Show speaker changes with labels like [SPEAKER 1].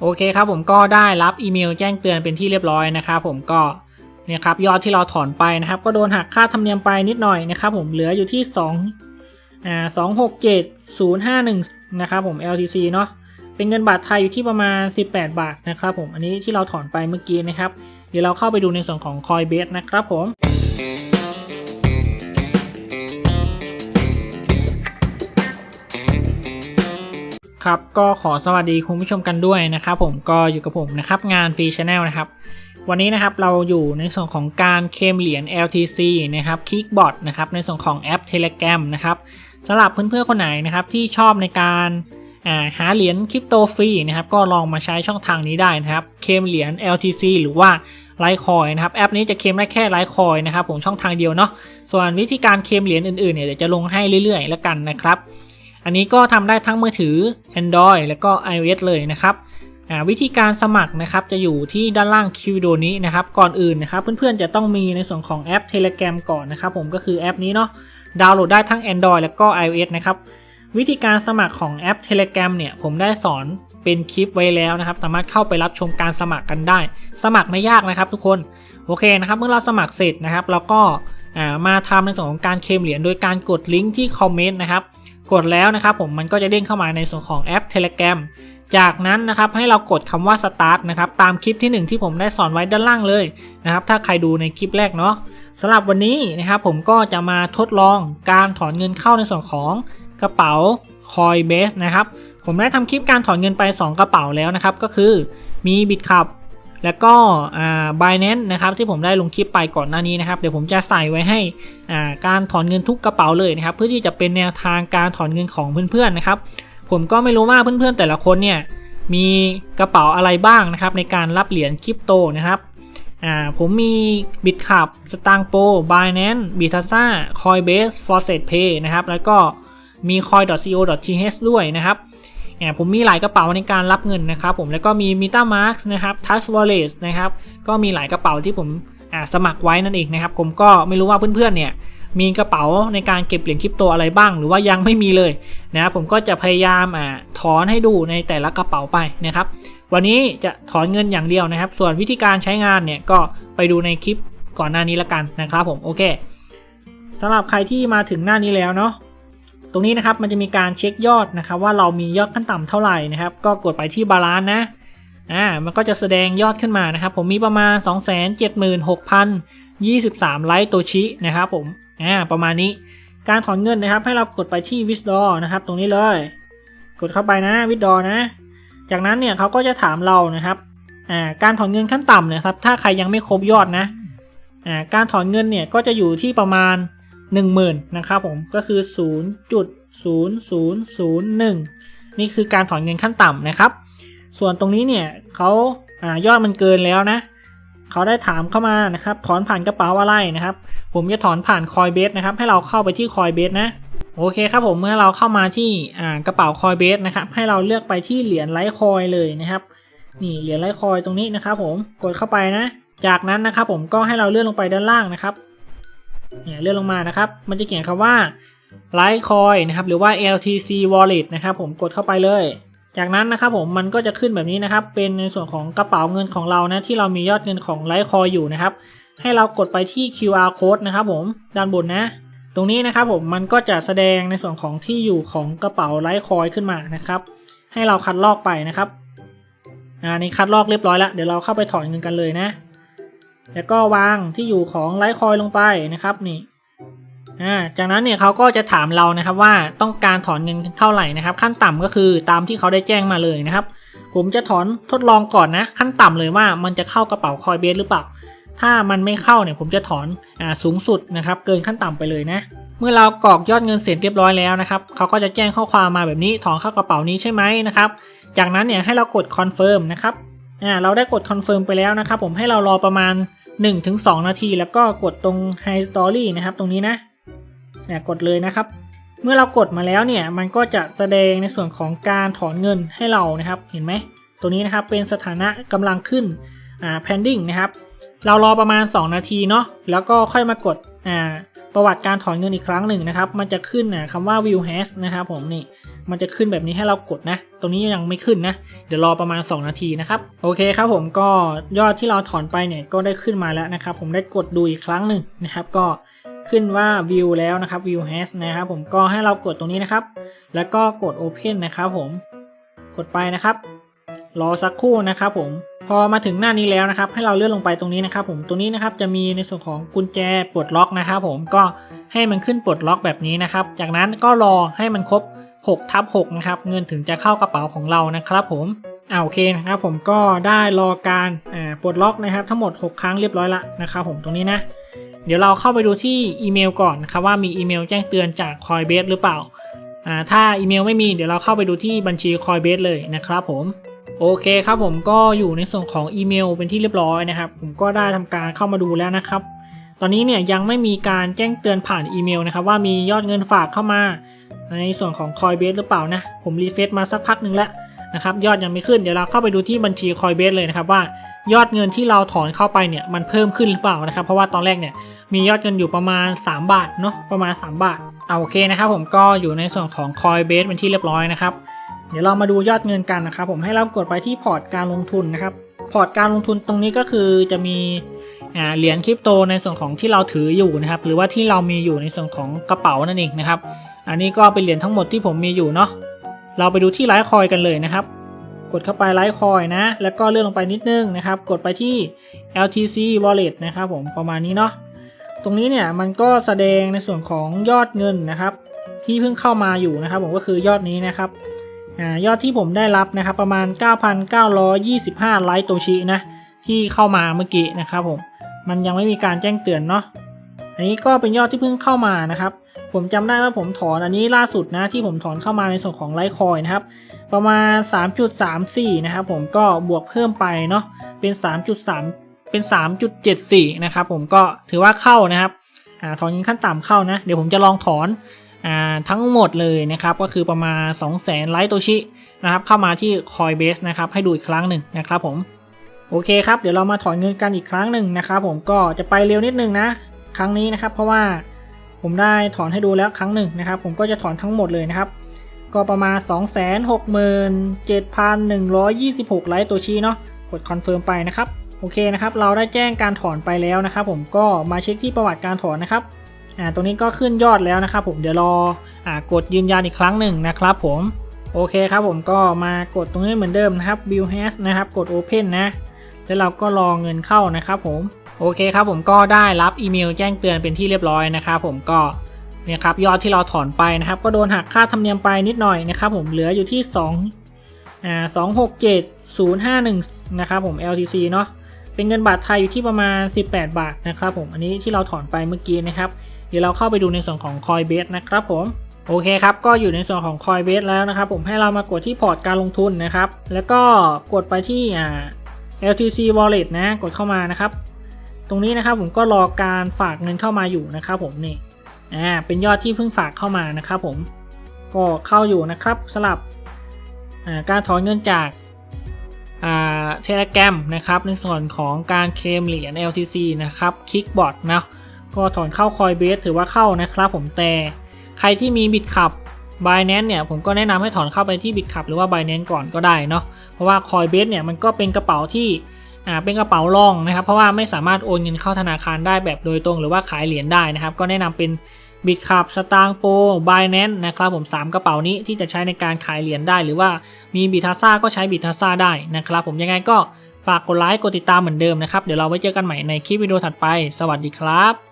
[SPEAKER 1] โอเคครับผมก็ได้รับอีเมลแจ้งเตือนเป็นที่เรียบร้อยนะครับผมก็เนี่ยครับยอดที่เราถอนไปนะครับ ก็โดนหักค่าธรรมเนียมไปนิดหน่อยนะครับผมเหลืออยู่ที่2อ่า267051นะครับผม LTC เนาะเป็นเงินบาทไทยอยู่ที่ประมาณ 18 บาทนะครับผมอันนี้ที่เราถอนไปเมื่อกี้นะครับ เดี๋ยวเราเข้าไปดูในส่วนของ Coinbase นะครับผม ครับก็ขอสวัสดีคุณผู้ชมกันด้วยนะครับผมก็อยู่กับผมนะครับงานฟรีชแนลนะครับวันนี้นะครับเราอยู่ในส่วนของการเคมเหรียญ LTC นะครับ Kickbot นะครับในส่วนของแอป Telegram นะครับสำหรับเพื่อนๆคนไหนนะครับที่ชอบในการาหาเหรียญคริปโตฟรีนะครับก็ลองมาใช้ช่องทางนี้ได้นะครับเคมเหรียญ LTC หรือว่าไลคอยนะครับแอปนี้จะเคมได้แค่ไลคอยนะครับผมช่องทางเดียวเนาะส่วนวิธีการเคมเหรียญอื่นๆเนี่ยเดี๋ยวจะลงให้เรื่อยๆ แล้วกันนะครับ อันนี้ก็ทำได้ทั้งมือถือ Android แล้วก็ iOS เลยนะครับวิธีการสมัครนะครับจะอยู่ที่ด้านล่างคิวิดีโอนี้นะครับก่อนอื่นนะครับเพื่อนๆจะต้องมีในส่วนของแอป Telegram ก่อนนะครับผมก็คือแอปนี้เนาะดาวน์โหลดได้ทั้ง Android แล้วก็ iOS นะครับวิธีการสมัครของแอป Telegram เนี่ยผมได้สอนเป็นคลิปไว้แล้วนะครับ สามารถเข้าไปรับชมการสมัครกันได้ สมัครไม่ยากนะครับทุกคนโอเคนะครับเมื่อเราสมัครเสร็จนะครับเราก็มาทำในส่วนของการเคลมเหรียญโดยการกดลิงก์ที่คอมเมนต์นะครับ กดแล้วนะครับผมมันก็จะเด้งเข้ามาในส่วนของแอป Telegram จากนั้นนะครับให้เรากดคำว่า start นะครับตามคลิปที่ 1 ที่ผมได้สอนไว้ด้านล่างเลยนะครับถ้าใครดูในคลิปแรกเนาะสำหรับวันนี้นะครับผมก็จะมาทดลองการถอนเงินเข้าในส่วนของกระเป๋า Coinbase นะครับผมได้ทำคลิปการถอนเงินไป 2 กระเป๋าแล้วนะครับก็คือมี Bitcup แล้วก็อ่า Binance นะครับที่ผมได้ลงคลิปไปก่อนหน้านี้นะครับเดี๋ยวผมจะใส่ไว้ให้การถอนเงินทุกกระเป๋าเลยนะครับเพื่อที่จะเป็นแนวทางการถอนเงินของเพื่อนๆนะครับผมก็ไม่รู้ว่าเพื่อนๆแต่ละคนเนี่ยมีกระเป๋าอะไรบ้างนะครับในการรับเหรียญคริปโตนะครับผมมี Bitcup s t a n g p o Binance Bitasa Coinbase Faucet Pay นะครับแล้วก็มี coin.co.th ด้วยนะครับ ผมมีหลายกระเป๋าในการรับเงินนะครับผมแล้วก็มี MetaMask นะครับ Touch Wallet นะครับก็มีหลายกระเป๋าที่ผมสมัครไว้นั่นเองนะครับผมก็ไม่รู้ว่าเพื่อนๆเนี่ยมีกระเป๋าในการเก็บเหรียญคริปโตอะไรบ้าง หรือว่ายังไม่มีเลยนะครับผมก็จะพยายามอถอนให้ดูในแต่ละกระเป๋าไปนะครับ วันนี้จะถอนเงินอย่างเดียวนะครับ ส่วนวิธีการใช้งานเนี่ยก็ไปดูในคลิปก่อนหน้านี้ละกันนะครับผมโอเคสำหรับใครที่มาถึงหน้านี้แล้วเนาะ ตรงนี้นะครับมันจะมีการเช็คยอดนะครับว่าเรามียอดขั้นต่ำเท่าไหร่นะครับ ก็กดไปที่บาลานซ์นะอ่ามันก็จะแสดงยอดขึ้นมานะครับ ผมมีประมาณ 276,023 ไลท์โตชินะครับผมอ่าประมาณนี้การถอนเงินนะครับ ให้เรากดไปที่ withdraw นะครับ ตรงนี้เลย กดเข้าไปนะ withdraw นะ จากนั้นเนี่ยเขาก็จะถามเรานะครับอ่าการถอนเงินขั้นต่ำนะครับ ถ้าใครยังไม่ครบยอดนะอ่าการถอนเงินเนี่ยก็จะอยู่ที่ประมาณ 10,000 นะครับผมก็คือ 0.0001 นี่คือการถอนเงินขั้นต่ำนะครับ ส่วนตรงนี้เนี่ยเขาอ่ายอดมันเกินแล้วนะเขาได้ถามเข้ามานะครับถอนผ่านกระเป๋าอะไรนะครับ ผมจะถอนผ่านคอยเบสนะครับ ให้เราเข้าไปที่คอยเบสนะโอเคครับผมเมื่อเราเข้ามาที่อ่ากระเป๋าคอยเบสนะครับ ให้เราเลือกไปที่เหรียญไลท์คอยเลยนะครับ นี่เหรียญไลท์คอยตรงนี้นะครับ ผมกดเข้าไปนะ จากนั้นนะครับผมก็ให้เราเลื่อนลงไปด้านล่างนะครับ เลื่อนลงมานะครับ มันจะเขียนคำว่า Litecoin นะครับ หรือว่า LTC Wallet นะครับ ผมกดเข้าไปเลย จากนั้นนะครับผมมันก็จะขึ้นแบบนี้นะครับ เป็นในส่วนของกระเป๋าเงินของเรานะที่เรามียอดเงินของ Litecoin อยู่นะครับ ให้เรากดไปที่ QR code นะครับผมด้านบนนะ ตรงนี้นะครับผมมันก็จะแสดงในส่วนของที่อยู่ของกระเป๋า Litecoin ขึ้นมานะครับ ให้เราคัดลอกไปนะครับอ่านี่คัดลอกเรียบร้อยแล้วเดี๋ยวเราเข้าไปถอนเงินกันเลยนะ แล้วก็วางที่อยู่ของไลท์คอยลงไปนะครับนี่อ่าจากนั้นเนี่ยเขาก็จะถามเรานะครับว่าต้องการถอนเงินเท่าไหร่นะครับ ขั้นต่ำก็คือตามที่เขาได้แจ้งมาเลยนะครับ ผมจะถอนทดลองก่อนนะ ขั้นต่ำเลยว่ามันจะเข้ากระเป๋าคอยเบสหรือเปล่า ถ้ามันไม่เข้าเนี่ยผมจะถอนอ่าสูงสุดนะครับ เกินขั้นต่ำไปเลยนะเมื่อเรากรอกยอดเงินเสร็จเรียบร้อยแล้วนะครับ เขาก็จะแจ้งข้อความมาแบบนี้ ถอนเข้ากระเป๋านี้ใช่ไหมนะครับ จากนั้นเนี่ยให้เรากดคอนเฟิร์มนะครับ อ่า เราได้กดคอนเฟิร์มไปแล้วนะครับ ผมให้เรารอประมาณ 1-2 นาที แล้วก็กดตรง High Story นะครับ ตรงนี้นะเนี่ยกดเลยนะครับ เมื่อเรากดมาแล้วเนี่ย มันก็จะแสดงในส่วนของการถอนเงินให้เรานะครับ เห็นไหม ตัวนี้นะครับเป็นสถานะกำลังขึ้นอ่า pending นะครับ เรารอประมาณ 2 นาทีเนาะแล้วก็ค่อยมากดอ่าประวัติการถอนเงินอีกครั้งหนึ่งนะครับ มันจะขึ้นอ่าคำว่า view has นะครับผมนี่ มันจะขึ้นแบบนี้ให้เรากดนะ ตรงนี้ยังไม่ขึ้นนะ เดี๋ยวรอประมาณ 2 นาทีนะครับ โอเคครับผมก็ยอดที่เราถอนไปเนี่ยก็ได้ขึ้นมาแล้วนะครับ ผมได้กดดูอีกครั้งหนึ่งนะครับ ก็ขึ้นว่า view แล้วนะครับ view has นะครับผมก็ให้เรากดตรงนี้นะครับ แล้วก็กด open นะครับผม กดไปนะครับ รอสักครู่นะครับผม พอมาถึงหน้านี้แล้วนะครับให้เราเลื่อนลงไปตรงนี้นะครับ ผมตรงนี้นะครับจะมีในส่วนของกุญแจปลดล็อกนะครับผมก็ให้มันขึ้นปลดล็อกแบบนี้นะครับ จากนั้นก็รอให้มันครบ6ทับ6นะครับเงินถึงจะเข้ากระเป๋าของเรานะครับ ผมอ่าโอเคนะครับผมก็ได้รอการอ่าปลดล็อกนะครับ ทั้งหมด 6 ครั้งเรียบร้อยละนะครับผมตรงนี้นะ เดี๋ยวเราเข้าไปดูที่อีเมลก่อนนะครับว่ามีอีเมลแจ้งเตือนจาก Coinbase หรือเปล่าอ่าถ้าอีเมลไม่มีเดี๋ยวเราเข้าไปดูที่บัญชี Coinbase เลยนะครับผม โอเคครับผมก็อยู่ในส่วนของอีเมลเป็นที่เรียบร้อยนะครับ ผมก็ได้ทำการเข้ามาดูแล้วนะครับ ตอนนี้เนี่ยยังไม่มีการแจ้งเตือนผ่านอีเมลนะครับ ว่ามียอดเงินฝากเข้ามา ในส่วนของ Coinbase หรือเปล่านะ ผมรีเฟซมาสักพักหนึ่งแล้วนะครับยอดยังไม่ขึ้นเดี๋ยวเราเข้าไปดูที่บัญชี Coinbase เลยนะครับว่ายอดเงินที่เราถอนเข้าไปเนี่ยมันเพิ่มขึ้นหรือเปล่านะครับ เพราะว่าตอนแรกเนี่ยมียอดเงินอยู่ประมาณ 3 บาทเนาะประมาณ 3 บาทเอาโอเคนะครับผมก็อยู่ในส่วนของ Coinbase เป็นที่เรียบร้อยนะครับ เดี๋ยวเรามาดูยอดเงินกันนะครับ ผมให้เรากดไปที่พอร์ตการลงทุนนะครับ พอร์ตการลงทุนตรงนี้ก็คือจะมีเหรียญคริปโตในส่วนของที่เราถืออยู่นะครับ หรือว่าที่เรามีอยู่ในส่วนของกระเป๋านั่นเองนะครับ อันนี้ก็เป็นเหรียญทั้งหมดที่ผมมีอยู่เนาะ เราไปดูที่ไลฟ์คอยกันเลยนะครับ กดเข้าไปไลฟ์คอยนะ แล้วก็เลื่อนลงไปนิดนึงนะครับ กดไปที่ LTC Wallet นะครับผมประมาณนี้เนาะ ตรงนี้เนี่ยมันก็แสดงในส่วนของยอดเงินนะครับ ที่เพิ่งเข้ามาอยู่นะครับ ผมก็คือยอดนี้นะครับ ยอดที่ผมได้รับนะครับประมาณ 9,925 ไลท์โตชินะที่เข้ามาเมื่อกี้นะครับผมมันยังไม่มีการแจ้งเตือนเนาะอันนี้ก็เป็นยอดที่เพิ่งเข้ามานะครับ ผมจำได้ว่าผมถอนอันนี้ล่าสุดนะที่ผมถอนเข้ามาในส่วนของไลท์คอยนะครับประมาณ 3.34 นะครับผมก็บวกเพิ่มไปเนาะเป็น 3.3 เป็น 3.74 นะครับผมก็ถือว่าเข้านะครับอถอนเงินขั้นต่ำเข้านะ เดี๋ยวผมจะลองถอน ทั้งหมดเลยนะครับก็คือประมาณ 2 0 0 0 0 0ไลท์โตชินะครับเข้ามาที่ Coinbase นะครับให้ดูอีกครั้งหนึ่งนะครับผมโอเคครับเดี๋ยวเรามาถอนเงินกันอีกครั้งหนึ่งนะครับผมก็จะไปเร็วนิดนึงนะ ครั้งนี้นะครับ เพราะว่าผมได้ถอนให้ดูแล้วครั้งหนึ่งนะครับ ผมก็จะถอนทั้งหมดเลยนะครับ ก็ประมาณ 267,126 ไลท์โตชิเนาะกดคอนเฟิร์มไปนะครับโอเคนะครับ เราได้แจ้งการถอนไปแล้วนะครับ ผมก็มาเช็คที่ประวัติการถอนนะครับ อ่าตรงนี้ก็ขึ้นยอดแล้วนะครับผมเดี๋ยวรออ่ากดยืนยันอีกครั้งหนึ่งนะครับผมโอเคครับผมก็มากดตรงนี้เหมือนเดิมนะครับ Bill has นะครับกด Open นะแล้วเราก็รอเงินเข้านะครับผมโอเคครับผมก็ได้รับอีเมลแจ้งเตือนเป็นที่เรียบร้อยนะครับผมก็เนี่ยครับยอดที่เราถอนไปนะครับ ก็โดนหักค่าธรรมเนียมไปนิดหน่อยนะครับผมเหลืออยู่ที่2อ่า267051นะครับผม LTC เนาะเป็นเงินบาทไทยอยู่ที่ประมาณ 18 บาทนะครับผมอันนี้ที่เราถอนไปเมื่อกี้นะครับ เดี๋ยวเราเข้าไปดูในส่วนของ Coinbase นะครับผมโอเคครับ ก็อยู่ในส่วนของ Coinbase แล้วนะครับ ผมให้เรามากดที่พอร์ตการลงทุนนะครับ แล้วก็กดไปที่ LTC Wallet นะ กดเข้ามานะครับ ตรงนี้นะครับผมก็รอการฝากเงินเข้ามาอยู่นะครับผมนี่อ่าเป็นยอดที่เพิ่งฝากเข้ามานะครับผมก็เข้าอยู่นะครับสลับการถอนเงินจากเทเลแกรมนะครับในส่วนของการเคลมเหรียญ LTC นะครับ Kickbot นะ ก็ถอนเข้า Coinbase ถือว่าเข้านะครับผมแต่ใครที่มีบิตคับ Binance เนี่ยผมก็แนะนำให้ถอนเข้าไปที่บิตคับหรือว่า Binance ก่อนก็ได้เนาะเพราะว่า Coinbase เนี่ยมันก็เป็นกระเป๋าที่อ่าเป็นกระเป๋ารองนะครับ เพราะว่าไม่สามารถโอนเงินเข้าธนาคารได้แบบโดยตรง หรือว่าขายเหรียญได้นะครับ ก็แนะนำเป็นบิตคับสตางโป Binance นะครับผม 3 กระเป๋านี้ที่จะใช้ในการขายเหรียญได้ หรือว่ามีบิทัสซาก็ใช้บิทัสซาได้นะครับ ผมยังไงก็ฝากกดไลค์กดติดตามเหมือนเดิมนะครับ เดี๋ยวเราไว้เจอกันใหม่ในคลิปวิดีโอถัดไป สวัสดีครับ